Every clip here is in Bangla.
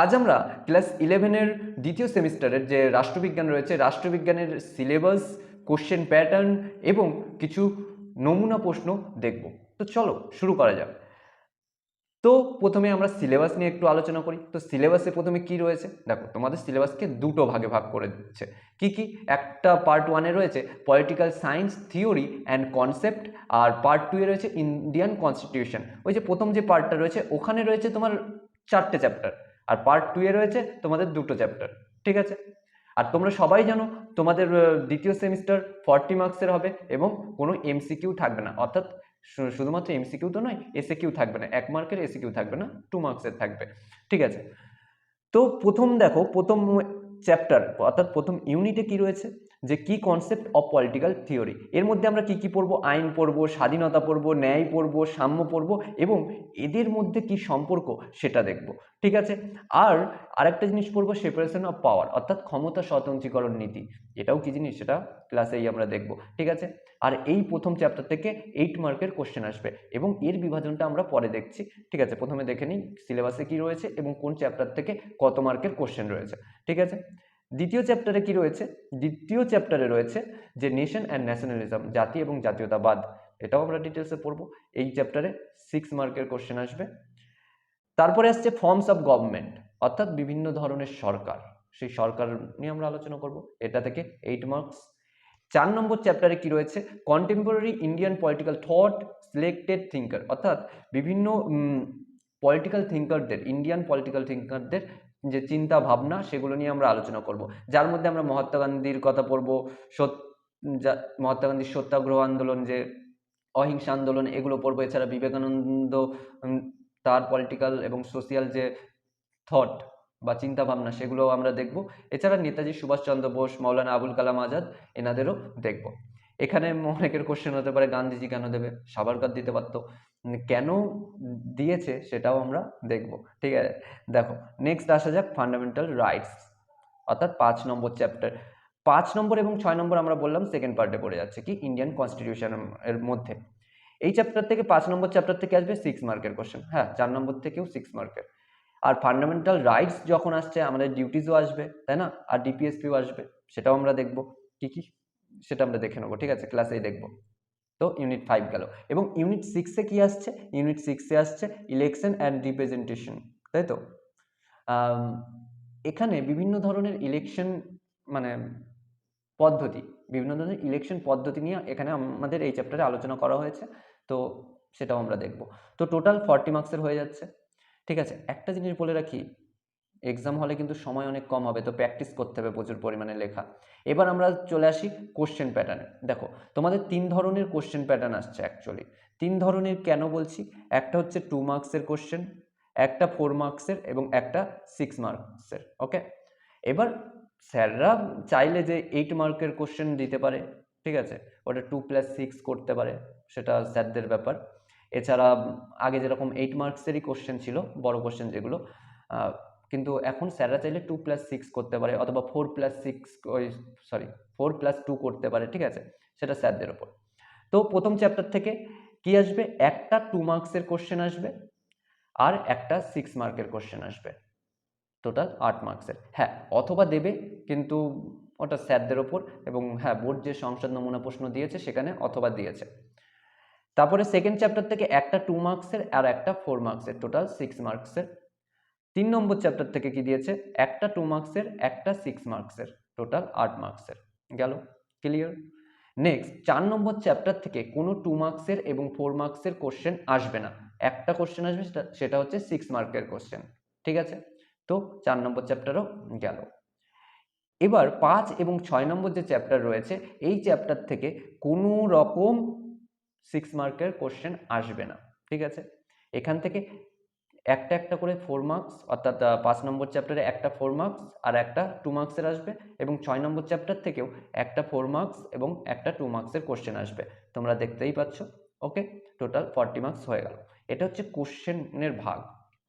আজ আমরা ক্লাস ইলেভেনের দ্বিতীয় সেমিস্টারের যে রাষ্ট্রবিজ্ঞান রয়েছে, রাষ্ট্রবিজ্ঞানের সিলেবাস, কোশ্চেন প্যাটার্ন এবং কিছু নমুনা প্রশ্ন দেখব। তো চলো, শুরু করা যাক। তো প্রথমে আমরা সিলেবাস নিয়ে একটু আলোচনা করি। তো সিলেবাসে প্রথমে কি রয়েছে? দেখো, তোমাদের সিলেবাসকে দুটো ভাগে ভাগ করে দিচ্ছে। কি কি? একটা পার্ট ওয়ানে রয়েছে political science theory and concept R part two এ রয়েছে ইন্ডিয়ান কনস্টিটিউশন ওই যে প্রথম যে পার্টটা রয়েছে, ওখানে রয়েছে তোমার চারটে চ্যাপ্টার আর পার্ট টু এ রয়েছে তোমাদের দুটো চ্যাপ্টার ঠিক আছে? আর তোমরা সবাই জানো তোমাদের দ্বিতীয় সেমিস্টার ফর্টি মার্কসের হবে এবং কোনো এমসিকিউ থাকবে না। অর্থাৎ শুধুমাত্র এমসিকিউ তো নয় এসে কিউ থাকবে না। এক মার্কের এসে কিউ থাকবে না টু মার্কসের থাকবে, ঠিক আছে? তো প্রথম দেখো, প্রথম চ্যাপ্টার অর্থাৎ প্রথম ইউনিটে কি রয়েছে? যে কি কনসেপ্ট অফ পলিটিক্যাল থিওরি এর মধ্যে আমরা কি কি পড়ব? আইন পড়ব, স্বাধীনতা পড়ব, ন্যায় পড়ব, সাম্য পড়ব এবং এদের মধ্যে কি সম্পর্ক সেটা দেখব। ঠিক আছে? আর আরেকটা জিনিস পড়ব সেপারেশন অফ পাওয়ার অর্থাৎ ক্ষমতা স্বতন্ত্রীকরণ নীতি। এটাও কি জিনিস? সেটা ক্লাসেই আমরা দেখব। ঠিক আছে? আর এই প্রথম চ্যাপ্টার থেকে এইট মার্কের কোশ্চেন আসবে এবং এর বিভাজনটা আমরা পরে দেখছি। ঠিক আছে? প্রথমে দেখে নিই সিলেবাসে কি রয়েছে এবং কোন চ্যাপ্টার থেকে কত মার্কের কোশ্চেন রয়েছে। ঠিক আছে? দ্বিতীয় চ্যাপ্টারে কি রয়েছে? দ্বিতীয় চ্যাপ্টারে রয়েছে যে নেশন অ্যান্ড ন্যাশনালিজম জাতি এবং জাতীয়তাবাদ, এটাও আমরা ডিটেলসে পড়ব। এই চ্যাপ্টারে সিক্স মার্কের কোশ্চেন আসবে। তারপরে আসছে ফর্মস অফ গভর্নমেন্ট অর্থাৎ বিভিন্ন ধরনের সরকার। সেই সরকার নিয়ে আমরা আলোচনা করব। এটা থেকে এইট মার্কস চার নম্বর চ্যাপ্টারে কি রয়েছে? Contemporary Indian political thought selected thinker অর্থাৎ বিভিন্ন পলিটিক্যাল থিঙ্কারদের ইন্ডিয়ান পলিটিক্যাল থিঙ্কারদের যে চিন্তা ভাবনা সেগুলো নিয়ে আমরা আলোচনা করব। যার মধ্যে আমরা মহাত্মা গান্ধীর কথা পড়ব মহাত্মা গান্ধীর সত্যাগ্রহ আন্দোলন, যে অহিংসা আন্দোলন, এগুলো পড়ব। এছাড়া বিবেকানন্দ তার পলিটিক্যাল এবং সোশিয়াল যে থট বা চিন্তা ভাবনা সেগুলো আমরা দেখব। এছাড়া নেতাজি সুভাষচন্দ্র বোস মাওলানা আবুল কালাম আজাদ, এনাদেরও দেখব। এখানে অনেকের কোশ্চেন হতে পারে, গান্ধীজি কেন দেবে? সাবারকার দিতে পারতো। কেন দিয়েছে সেটাও আমরা দেখব। ঠিক আছে? দেখো নেক্সট আসা যাক ফান্ডামেন্টাল রাইটস অর্থাৎ পাঁচ নম্বর চ্যাপ্টার পাঁচ নম্বর এবং ছয় নম্বর আমরা বললাম সেকেন্ড পার্টে পড়ে যাচ্ছে কি? ইন্ডিয়ান কনস্টিটিউশন এর মধ্যে। এই চ্যাপ্টার থেকে পাঁচ নম্বর চ্যাপ্টার থেকে আসবে সিক্স মার্কের কোশ্চেন হ্যাঁ চার নম্বর থেকেও সিক্স মার্কের আর ফান্ডামেন্টাল রাইটস যখন আসছে, আমাদের ডিউটিসও আসবে, তাই না? আর ডিপিএসপিও আসবে, সেটাও আমরা দেখব। কি কি? সেটা আমরা দেখে নেব, ঠিক আছে? ক্লাসেই দেখব। তো ইউনিট ফাইভ গেল। এবং ইউনিট সিক্সে কি আসছে? ইউনিট সিক্সে আসছে ইলেকশন অ্যান্ড রিপ্রেজেন্টেশন তাই তো? এখানে বিভিন্ন ধরনের ইলেকশন মানে পদ্ধতি, বিভিন্ন ধরনের ইলেকশন পদ্ধতি নিয়ে এখানে আমাদের এই চ্যাপ্টারে আলোচনা করা হয়েছে। তো সেটাও আমরা দেখব। তো টোটাল ফর্টি মার্কসের হয়ে যাচ্ছে, ঠিক আছে? একটা জিনিস বলে রাখি এক্সাম হলে কিন্তু সময় অনেক কম হবে, তো প্র্যাকটিস করতে হবে প্রচুর পরিমাণে লেখা। এবার আমরা চলে আসি কোশ্চেন প্যাটার্নে দেখো, তোমাদের তিন ধরনের কোশ্চেন প্যাটার্ন আসছে অ্যাকচুয়ালি তিন ধরনের কেন বলছি? একটা হচ্ছে টু মার্কসের কোশ্চেন একটা ফোর মার্কসের এবং একটা সিক্স মার্কসের ওকে এবার স্যাররা চাইলে যে এইট মার্কের কোশ্চেন দিতে পারে, ঠিক আছে? ওটা টু প্লাস সিক্স করতে পারে, সেটা স্যারদের ব্যাপার। এছাড়া আগে যেরকম এইট মার্কসেরই কোশ্চেন ছিল, বড় কোশ্চেন যেগুলো কিন্তু এখন স্যাররা চাইলে টু প্লাস সিক্স করতে পারে অথবা ফোর প্লাস সিক্স ওই সরি ফোর প্লাস টু করতে পারে, ঠিক আছে? সেটা স্যারদের ওপর তো প্রথম চ্যাপ্টার থেকে কি আসবে? একটা টু মার্কসের কোশ্চেন আসবে আর একটা সিক্স মার্কের কোশ্চেন আসবে। টোটাল আট মার্কসের হ্যাঁ অথবা দেবে, কিন্তু ওটা স্যারদের ওপর এবং হ্যাঁ বোর্ড যে সংসদ নমুনা প্রশ্ন দিয়েছে সেখানে অথবা দিয়েছে। তারপরে সেকেন্ড চ্যাপ্টার থেকে একটা টু মার্কসের আর একটা ফোর মার্কসের টোটাল সিক্স মার্কসের তিন নম্বর চ্যাপ্টার থেকে কি দিয়েছে? একটা টু মার্কসের একটা সিক্স মার্কসের টোটাল আট মার্কসের গেল? ক্লিয়ার নেক্সট চার নম্বর চ্যাপ্টার থেকে কোনো টু মার্কসের এবং ফোর মার্কসের কোশ্চেন আসবে না। একটা কোশ্চেন আসবে, সেটা সেটা হচ্ছে সিক্স মার্কের কোশ্চেন ঠিক আছে? তো চার নম্বর চ্যাপ্টারও গেল। এবার পাঁচ এবং ছয় নম্বর যে চ্যাপ্টার রয়েছে, এই চ্যাপ্টার থেকে কোনো রকম সিক্স মার্কের কোশ্চেন আসবে না। ঠিক আছে? এখান থেকে একটা একটা করে ফোর মার্কস অর্থাৎ পাঁচ নম্বর চ্যাপ্টারে একটা ফোর মার্কস আর একটা টু মার্কসের আসবে এবং ছয় নম্বর চ্যাপ্টার থেকেও একটা ফোর মার্কস এবং একটা টু মার্কসের কোশ্চেন আসবে। তোমরা দেখতেই পাচ্ছ ওকে টোটাল ফর্টি মার্কস হয়ে গেল। এটা হচ্ছে কোশ্চেনের ভাগ।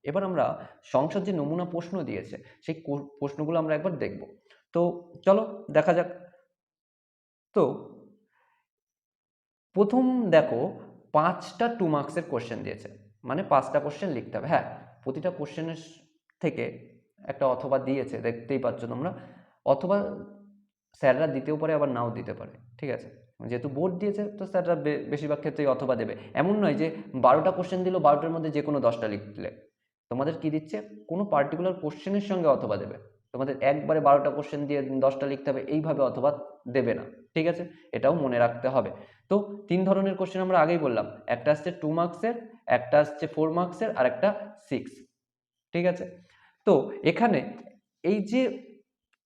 এবার আমরা সংসদ যে নমুনা প্রশ্ন দিয়েছে, সেই প্রশ্নগুলো আমরা একবার দেখব। তো চলো, দেখা যাক। তো প্রথম দেখো, পাঁচটা টু মার্কসের কোশ্চেন দিয়েছে। মানে পাঁচটা কোশ্চেন লিখতে হবে। হ্যাঁ প্রতিটা কোশ্চেনের থেকে একটা অথবা দিয়েছে, দেখতেই পাচ্ছ তোমরা। অথবা স্যাররা দিতেও পারে, আবার নাও দিতে পারে, ঠিক আছে? যেহেতু বোর্ড দিয়েছে, তো স্যাররা বেশিরভাগ ক্ষেত্রেই অথবা দেবে। এমন নয় যে বারোটা কোশ্চেন দিল, বারোটার মধ্যে যে কোনো দশটা লিখলে। তোমাদের কি দিচ্ছে? কোনো পার্টিকুলার কোশ্চেনের সঙ্গে অথবা দেবে। তোমাদের একবারে বারোটা কোশ্চেন দিয়ে দশটা লিখতে হবে, এইভাবে অথবা দেবে না, ঠিক আছে? এটাও মনে রাখতে হবে। তো তিন ধরনের কোশ্চেন আমরা আগেই বললাম, একটা আসছে টু মার্কসের একটা আসছে ফোর মার্কসের আর একটা সিক্স ঠিক আছে? তো এখানে এই যে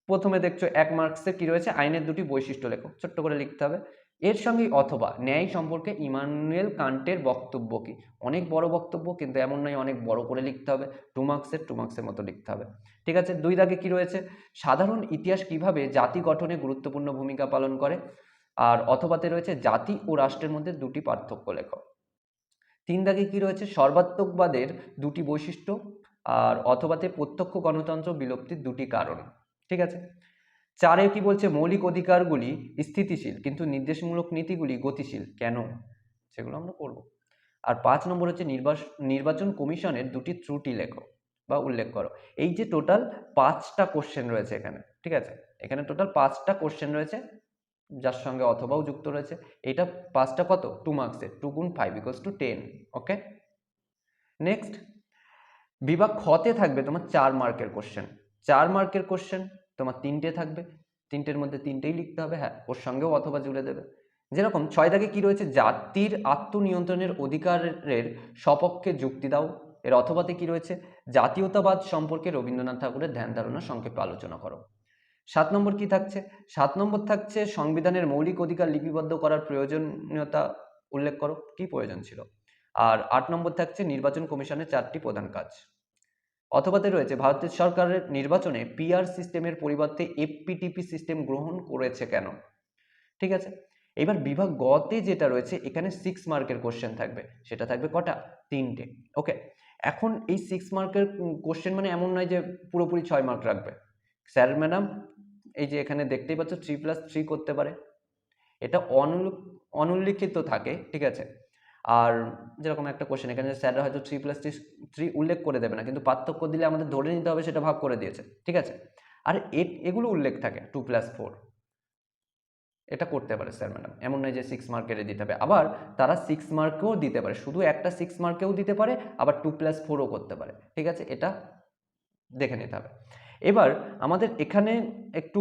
প্রথমে দেখছ এক মার্কসে কি রয়েছে, আইনের দুটি বৈশিষ্ট্য লেখো, ছোট্ট করে লিখতে হবে। এর সঙ্গে অথবা ন্যায় সম্পর্কে ইমানুয়েল কান্টের বক্তব্য কি? অনেক বড় বক্তব্য, কিন্তু এমন নয় অনেক বড় করে লিখতে হবে। টু মার্কসের টু মার্কসের মতো লিখতে হবে। ঠিক আছে? দুই দাগে কি রয়েছে? সাধারণ ইতিহাস কীভাবে জাতি গঠনে গুরুত্বপূর্ণ ভূমিকা পালন করে? আর অথবাতে রয়েছে জাতি ও রাষ্ট্রের মধ্যে দুটি পার্থক্য লেখো। তিন দাগে কি রয়েছে? সর্বাত্মকবাদের দুটি বৈশিষ্ট্য আর অথবাতে প্রত্যক্ষ গণতন্ত্র বিলুপ্তির দুটি কারণ। ঠিক আছে? চারে কি বলছে, মৌলিক অধিকারগুলি স্থিতিশীল কিন্তু নির্দেশমূলক নীতিগুলি গতিশীল? কেন? সেগুলো আমরা করব। আর পাঁচ নম্বর হচ্ছে নির্বাচন কমিশনের দুটি ত্রুটি লেখো বা উল্লেখ করো। এই যে টোটাল পাঁচটা কোশ্চেন রয়েছে এখানে, ঠিক আছে? এখানে টোটাল পাঁচটা কোশ্চেন রয়েছে, যার সঙ্গে অথবাও যুক্ত রয়েছে। এটা পাঁচটা কত? টু মার্কসের টু গুণ five equals two ten okay next বিভাগ খতে থাকবে তোমার চার মার্কের কোশ্চেন চার মার্কের কোশ্চেন তোমার তিনটে থাকবে, তিনটের মধ্যে তিনটেই লিখতে হবে হ্যাঁ ওর সঙ্গেও অথবা জুড়ে দেবে। যেরকম ছয় দাগে কি রয়েছে, জাতির আত্মনিয়ন্ত্রণের অধিকারের সপক্ষে যুক্তি দাও। এর অথবাতে কি রয়েছে, জাতীয়তাবাদ সম্পর্কে রবীন্দ্রনাথ ঠাকুরের ধ্যান ধারণা সংক্ষেপে আলোচনা করো। সাত নম্বর কি থাকছে? সাত নম্বর থাকছে সংবিধানের মৌলিক অধিকার লিপিবদ্ধ করার প্রয়োজনীয়তা উল্লেখ করো, কি প্রয়োজন ছিল? আর আট নম্বর থাকছে নির্বাচন কমিশনের চারটি প্রধান কাজ। অথবাতে রয়েছে, ভারতের সরকারের নির্বাচনে পিআর সিস্টেমের পরিবর্তে এফপিটিপি সিস্টেম গ্রহণ করেছে কেন? ঠিক আছে? এবার বিভাগ গতে যেটা রয়েছে, এখানে সিক্স মার্কের কোশ্চেন থাকবে। সেটা থাকবে কটা? তিনটে। ওকে এখন এই সিক্স মার্কের কোশ্চেন মানে এমন নয় যে পুরোপুরি ছয় মার্ক রাখবে। স্যার ম্যাডাম এই যে এখানে দেখতেই পাচ্ছ থ্রি প্লাস থ্রি করতে পারে। এটা অনুল, অনুল্লিখিত থাকে, ঠিক আছে? আর যেরকম একটা কোশ্চেন এখানে স্যাররা হয়তো থ্রি প্লাস থ্রি থ্রি উল্লেখ করে দেবে না, কিন্তু পার্থক্য দিলে আমাদের ধরে নিতে হবে, সেটা ভাগ করে দিয়েছে, ঠিক আছে? আর এগুলো উল্লেখ থাকে টু প্লাস ফোর এটা করতে পারে স্যার ম্যাডাম, এমন নয় যে সিক্স মার্কেরে দিতে হবে। আবার তারা সিক্স মার্কেও দিতে পারে, শুধু একটা সিক্স মার্কেও দিতে পারে, আবার টু প্লাস ফোরও করতে পারে, ঠিক আছে? এটা দেখে নিতে হবে। এবার আমাদের এখানে একটু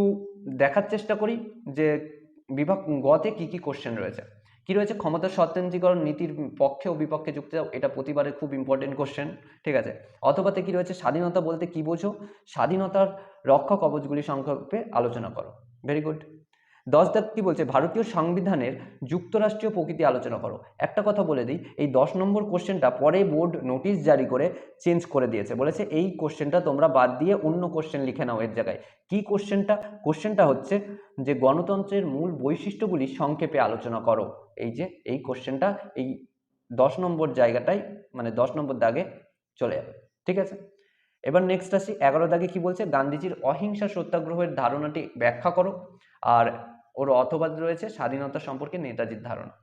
দেখার চেষ্টা করি যে বিভাগ গতে কি কি কোশ্চেন রয়েছে। কি রয়েছে? ক্ষমতা স্বতন্ত্রীকরণ নীতির পক্ষে ও বিপক্ষে যুক্তি দাও, এটা প্রতিবারে খুব ইম্পর্টেন্ট কোশ্চেন ঠিক আছে? অথবাতে কি রয়েছে? স্বাধীনতা বলতে কি বোঝো? স্বাধীনতার রক্ষক অবজগুলি সংক্ষেপে আলোচনা করো। ভেরি গুড দশ দাগ কি বলছে? ভারতীয় সংবিধানের যুক্তরাষ্ট্রীয় প্রকৃতি আলোচনা করো। একটা কথা বলে দিই, এই দশ নম্বর কোশ্চেনটা পরে বোর্ড নোটিশ জারি করে চেঞ্জ করে দিয়েছে। বলেছে এই কোশ্চেনটা তোমরা বাদ দিয়ে অন্য কোশ্চেন লিখে নাও এর জায়গায়। কি কোশ্চেনটা? কোশ্চেনটা হচ্ছে যে গণতন্ত্রের মূল বৈশিষ্ট্যগুলি সংক্ষেপে আলোচনা করো। এই যে, এই কোশ্চেনটা এই দশ নম্বর জায়গাটাই মানে দশ নম্বর দাগে চলে যাবে। ঠিক আছে? এবার নেক্সট আসি। এগারো দাগে কি বলছে? গান্ধীজির অহিংসা সত্যাগ্রহের ধারণাটি ব্যাখ্যা করো। আর ওর অথবাদ রয়েছে স্বাধীনতা সম্পর্কে নেতাজির ধারণা।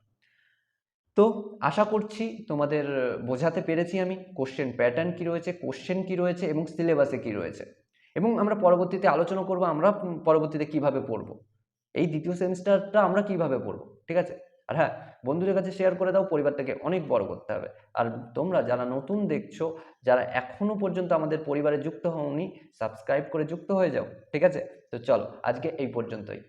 তো আশা করছি তোমাদের বোঝাতে পেরেছি আমি কোশ্চেন প্যাটার্ন কি রয়েছে কোশ্চেন কি রয়েছে এবং সিলেবাসে কি রয়েছে। এবং আমরা পরবর্তীতে আলোচনা করব, আমরা পরবর্তীতে কীভাবে পড়ব। এই দ্বিতীয় সেমিস্টারটা আমরা কীভাবে পড়ব, ঠিক আছে? আর হ্যাঁ বন্ধুদের কাছে শেয়ার করে দাও, পরিবারটাকে অনেক বড় করতে হবে। আর তোমরা যারা নতুন দেখছ, যারা এখনও পর্যন্ত আমাদের পরিবারে যুক্ত হওনি সাবস্ক্রাইব করে যুক্ত হয়ে যাও, ঠিক আছে? তো চলো, আজকে এই পর্যন্তই।